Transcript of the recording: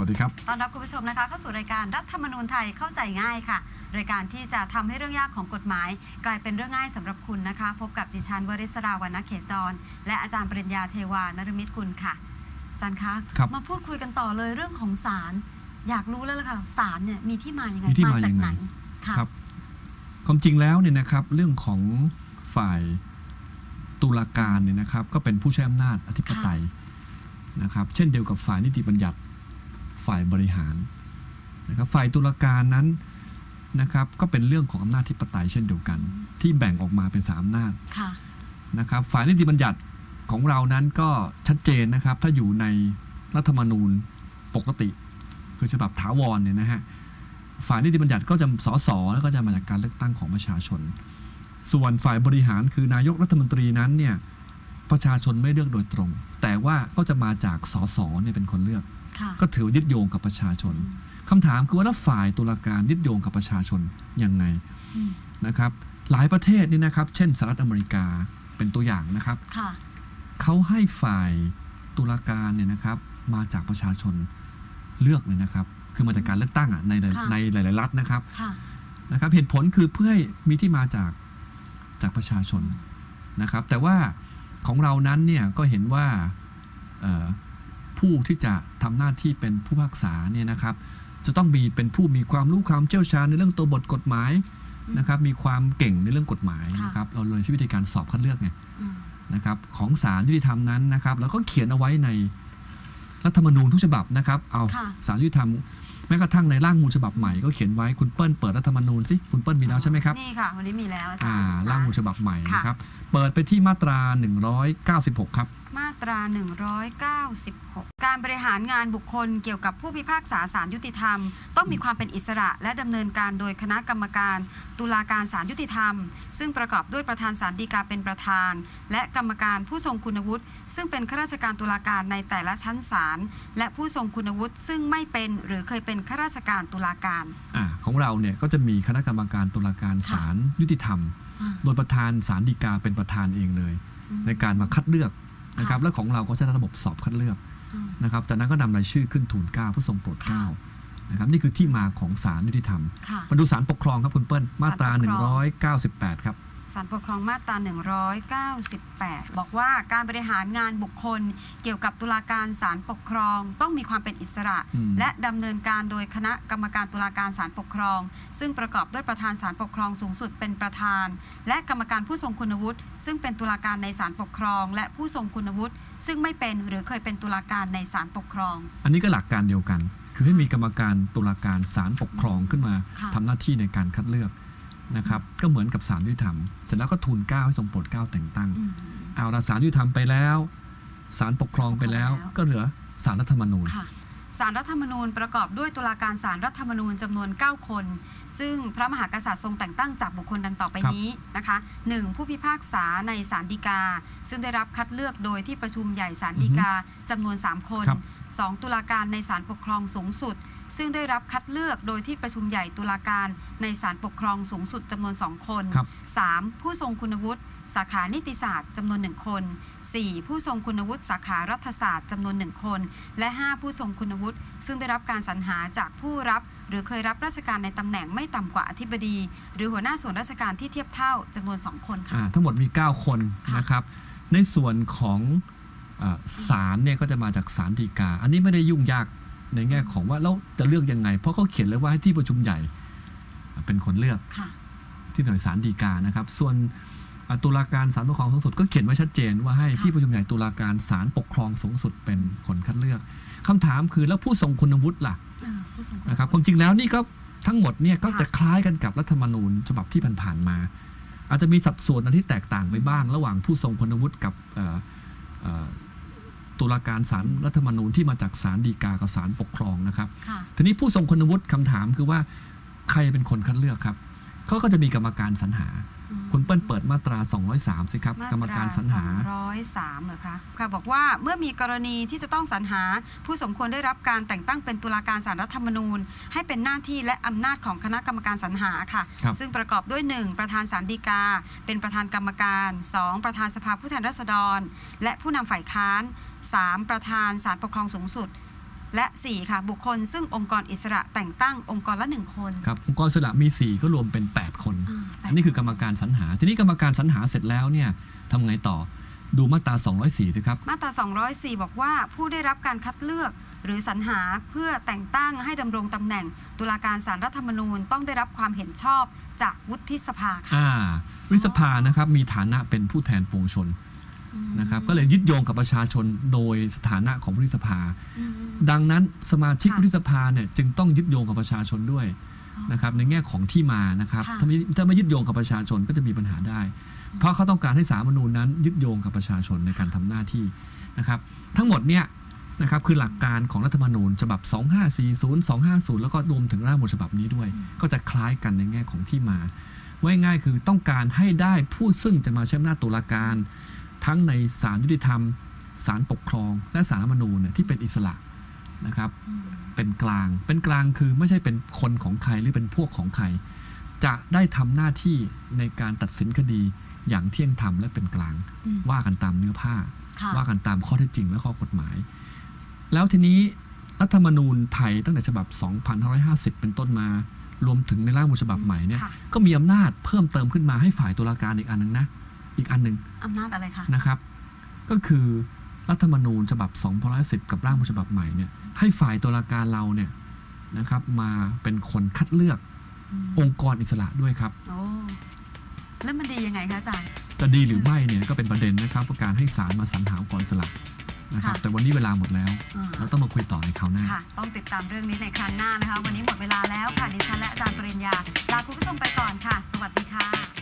วัสดีครับ ต้อนรับคุณผู้ชมนะคะเข้าสู่รายการรัฐธรรมนูญไทยเข้าใจง่ายค่ะ รายการที่จะทำให้เรื่องยากของกฎหมาย กลายเป็นเรื่องง่ายสำหรับคุณนะคะ พบกับดิฉันวริศราวรรณเขจร และอาจารย์ปริญญาเทวานรมิตรกุลค่ะอาจารย์คะครับมาพูดคุยกันต่อเลยเรื่องของศาลอยากรู้แล้วล่ะค่ะศาลเนี่ยมีที่มายังไงมีที่มาจากยังไงไหนค่ะครับความจริงแล้วเนี่ยนะครับเรื่องของฝ่ายตุลาการเนี่ยนะครับ ก็เป็นผู้ใช้อำนาจอธิปไตยนะครับ เช่นเดียวกับฝ่ายนิติบัญญัติ ฝ่ายบริหารนะครับฝ่ายตุลาการนั้นนะครับก็เป็นเรื่องของอำนาจอธิปไตยเช่นเดียวกัน ที่แบ่งออกมาเป็นสามอำนาจค่ะนะครับฝ่ายนิติบัญญัติของเรานั้นก็ชัดเจนนะครับ ถ้าอยู่ในรัฐธรรมนูญปกติ คือฉบับถาวรเนี่ยนะฮะฝ่ายนิติบัญญัติก็จะสสแล้วก็จะมาจากการเลือกตั้งของประชาชน ส่วนฝ่ายบริหารคือนายกรัฐมนตรีนั้นเนี่ยประชาชนไม่เลือกโดยตรง แต่ว่าก็จะมาจากสสเนี่ยเป็นคนเลือกค่ะ ก็ถือว่ายึดโยงกับประชาชนคำถามคือว่าแล้วฝ่ายตุลาการยึดโยงกับประชาชนยังไงอืมนะครับ หลายประเทศนี่นะครับ เช่นสหรัฐอเมริกาเป็นตัวอย่างนะครับค่ะเขาให้ฝ่ายตุลาการเนี่ยนะครับ มาจากประชาชนเลือกเลยนะครับ คือมาจากการเลือกตั้งอะในค่ะในหลาย ๆ รัฐนะครับค่ะนะครับเหตุผลคือเพื่อให้มีที่มาจากจากประชาชนนะครับ แต่ว่าของเรานั้นเนี่ยก็เห็นว่าเอ่อ ผู้ที่จะทำหน้าที่เป็นผู้พิพากษาเนี่ยนะครับ จะต้องมีเป็นผู้มีความรู้ความเชี่ยวชาญในเรื่องตัวบทกฎหมายนะครับมีความเก่งในเรื่องกฎหมายค่ะนะครับเราเลยใช้วิธีการสอบคัดเลือกไงอืมนะครับของศาลยุติธรรมนั้นนะครับแล้วก็เขียนเอาไว้ใน รัฐธรรมนูญทุกฉบับนะครับ เอาค่ะศาลยุติธรรมแม้กระทั่งในร่างมูลฉบับใหม่ก็เขียนไว้คุณเปิ้ลเปิดรัฐธรรมนูญสิคุณเปิ้ลมีแล้วใช่ไหมครับ นี่ค่ะ วันนี้มีแล้วอาจารอ่าย์ร่างมูลนะฉบับใหม่ค่ะนะครับ เปิดไปที่มาตรา 196 ครับ มาตรา 196 การบริหารงานบุคคลเกี่ยวกับผู้พิพากษาศาลยุติธรรม ต้องมีความเป็นอิสระและดำเนินการโดยคณะกรรมการ ตุลาการศาลยุติธรรม ซึ่งประกอบด้วยประธานศาลฎีกาเป็นประธาน และกรรมการผู้ทรงคุณวุฒิซึ่งเป็นข้าราชการตุลาการในแต่ละชั้นศาลและผู้ทรงคุณวุฒิซึ่งไม่เป็นหรือเคยเป็นข้าราชการตุลาการอ่าของเราเนี่ยก็จะมีคณะกรรมการตุลาการศาลยุติธรรม โดยประธานศาลฎีกาเป็นประธานเองเลย ในการมาคัดเลือกนะครับและของเราก็ใช้ระบบสอบคัดเลือก นะครับจากนั้นก็นำรายชื่อขึ้นทูลเกล้าเพื่อทรงโปรดเกล้าค่ะนะครับนี่คือที่มาของศาลยุติธรรมค่ะมาดูศาลปกครองครับคุณเปิ้ลมาตราศาลปกครอง198 ครับ สารปกครองมาตรา 198 บอกว่าการบริหารงานบุคคล เกี่ยวกับตุลาการศาลปกครอง ต้องมีความเป็นอิสระอืมและดำเนินการโดยคณะกรรมการตุลาการศาลปกครอง ซึ่งประกอบด้วยประธานศาลปกครองสูงสุดเป็นประธาน และกรรมการผู้ทรงคุณวุฒิซึ่งเป็นตุลาการในศาลปกครอง และผู้ทรงคุณวุฒิซึ่งไม่เป็นหรือเคยเป็นตุลาการในศาลปกครอง อันนี้ก็หลักการเดียวกัน คือให้มีกรรมการตุลาการศาลปกครองขึ้นมาค่ะทำหน้าที่ในการคัดเลือก นะครับก็เหมือนกับศาลยุติธรรมเสร็จแล้วก็ทูลเกล้าให้ทรงโปรดเกล้าแต่งตั้งอืมเอาละศาลยุติธรรมไปแล้วศาลปกครองไปแล้วปกครองแล้วก็เหลือศาลรัฐธรรมนูญค่ะสารรัฐธรรมนูญประกอบด้วยตุลาการสารรัฐธรรมนูญจำนวน 9 คน ซึ่งพระมหากษัตริย์ทรงแต่งตั้งจากบุคคลดังต่อไปครับนี้นะคะ 1. ผู้พิพากษาในศาลฎีกา ซึ่งได้รับคัดเลือกโดยที่ประชุมใหญ่ศาลฎีกาจำนวน 3 คนครับ 2. ตุลาการในศาลปกครองสูงสุด ซึ่งได้รับคัดเลือกโดยที่ประชุมใหญ่ตุลาการในศาลปกครองสูงสุดจำนวน 2 คน ครับ 3. ผู้ทรงคุณวุฒิสาขานิติศาสตร์จำนวน 1 คน 4. ผู้ทรงคุณวุฒิสาขารัฐศาสตร์จำนวน 1 คน และ 5. ผู้ทรงคุณวุฒิซึ่งได้รับการสรรหาจากผู้รับ หรือเคยรับราชการในตำแหน่งไม่ต่ำกว่าอธิบดี หรือหัวหน้าส่วนราชการที่เทียบเท่าจำนวน 2 คนค่ะ อ่าทั้งหมดมี 9 คนค่ะ นะครับ ในส่วนของเอ่อ ศาลเนี่ยก็จะมาจากศาลฎีกา อันนี้ไม่ได้ยุ่งยากในแง่ของว่าแล้วจะเลือกยังไง เพราะเขาเขียนเลยว่าให้ที่ประชุมใหญ่เป็นคนเลือกค่ะที่หน่วยศาลฎีกานะครับ ส่วนอ่าตุลาการศาลปกครองสูงสุดก็เขียนไว้ชัดเจนว่าให้ค่ะที่ประชุมใหญ่ตุลาการศาลปกครองสูงสุดเป็นคนคัดเลือกคำถามคือแล้วผู้ทรงคุณวุฒิล่ะเออผู้ทรงคุณนะครับควุวามฒิจริงแล้วนี่ก็ทั้งหมดเนี่ยก็ค่ะจะคล้ายกันกับรัฐธรรมนูญฉบับที่ผ่านๆมา อาจจะมีสัดส่วนอันที่แตกต่างไปบ้าง ระหว่างผู้ทรงคุณวุฒิกับเอ่อเอ่อ ตุลาการศาลรัฐธรรมนูญที่มาจากศาลฎีกากับศาลปกครองนะครับ ค่ะ ทีนี้ผู้ทรงคุณวุฒิคำถามคือว่าใครเป็นคนคัดเลือกครับเขาก็จะมีกรรมการสรรหาอืม คุณเปิ้ลเปิดมาตรา 203 สิครับ กรรมการสรรหา 203เหรอคะค่ะบอกว่าเมื่อมีกรณีที่จะต้องสรรหา ผู้สมควรได้รับการแต่งตั้งเป็นตุลาการศาลรัฐธรรมนูญ ให้เป็นหน้าที่และอำนาจของคณะกรรมการสรรหาค่ะครับซึ่งประกอบด้วย 1. ประธานศาลฎีกา เป็นประธานกรรมการ 2. ประธานสภาผู้แทนราษฎร และผู้นำฝ่ายค้าน 3. ประธานศาลปกครองสูงสุด และ 4 ค่ะ บุคคลซึ่งองค์กรอิสระแต่งตั้งองค์กรละ 1 คนครับองค์กรอิสระมี 4 ก็รวมเป็น 8 คนอ่าแปดอันนี้คือกรรมการสรรหา ทีนี้กรรมการสรรหาเสร็จแล้วเนี่ยทำไงต่อดูมาตรา 204 สิครับ มาตรา 204 บอกว่าผู้ได้รับการคัดเลือกหรือสรรหาเพื่อแต่งตั้งให้ดำรงตำแหน่ง ตุลาการสารรัฐธรรมนูญต้องได้รับความเห็นชอบจากวุฒิสภาค่ะอ่าวิสภานะครับมีฐานะเป็นผู้แทนปวงชน นะครับก็เลยยึดโยงกับประชาชนโดยสถานะของวุฒิสภาอืมดังนั้นสมาชิกค่ะวุฒิสภาเนี่ยจึงต้องยึดโยงกับประชาชนด้วยนะครับในแง่ของที่มานะครับค่ะถ้าไม่ถ้าไม่ยึดโยงกับประชาชนก็จะมีปัญหาได้ เพราะเขาต้องการให้สาลรฐธรรมนูญนั้นยึดโยงกับประชาชนในการทำหน้าที่นะครับทั้งหมดเนี่ยนะครับคือหลักการของรัฐธรรมนูญฉบับ 2540 250 แล้วก็รวมถึงร่างบทฉบับนี้ด้วย ก็จะคล้ายกันในแง่ของที่มา ไว้ง่ายคือต้องการให้ได้ผู้ซึ่งจะมาใช้อำนาจตุลาการ ทั้งในศาลยุติธรรมศาลปกครอง และศาลรัฐธรรมนูญเนี่ยที่เป็นอิสระนะครับเป็นกลางเป็นกลางคือไม่ใช่เป็นคนของใครหรือเป็นพวกของใคร จะได้ทำหน้าที่ในการตัดสินคดีอย่างเที่ยงธรรมและเป็นกลางอืมว่ากันตามเนื้อผ้าค่ะว่ากันตามข้อเท็จจริงและข้อกฎหมาย แล้วทีนี้รัฐธรรมนูญไทยตั้งแต่ฉบับ 2550 เป็นต้นมา รวมถึงในร่างบทฉบับใหม่เนี่ยค่ะก็มีอำนาจเพิ่มเติมขึ้นมาให้ฝ่ายตุลาการอีกอันหนึ่งนะ อีกอันหนึ่งอำนาจอะไรคะนะครับ ก็คือรัฐธรรมนูญฉบับ2510 กับร่างบทฉบับใหม่เนี่ยให้ฝ่ายตุลาการเราเนี่ยนะครับ มาเป็นคนคัดเลือกอืมองค์กรอิสระด้วยครับโอ้แล้วมันดียังไงคะอาจารย์จะดีหรือไม่เนี่ยก็เป็นประเด็นนะครับว่าการให้ศาลมาสรรหาองค์กรอิสระนะครับค่ะแต่วันนี้เวลาหมดแล้วอ่าเราต้องมาคุยต่อในคราวหน้าค่ะต้องติดตามเรื่องนี้ในครั้งหน้านะคะ วันนี้หมดเวลาแล้วค่ะดิฉันและอาจารย์ปริญญาลาคุณผู้ชมไปก่อนค่ะ สวัสดีค่ะ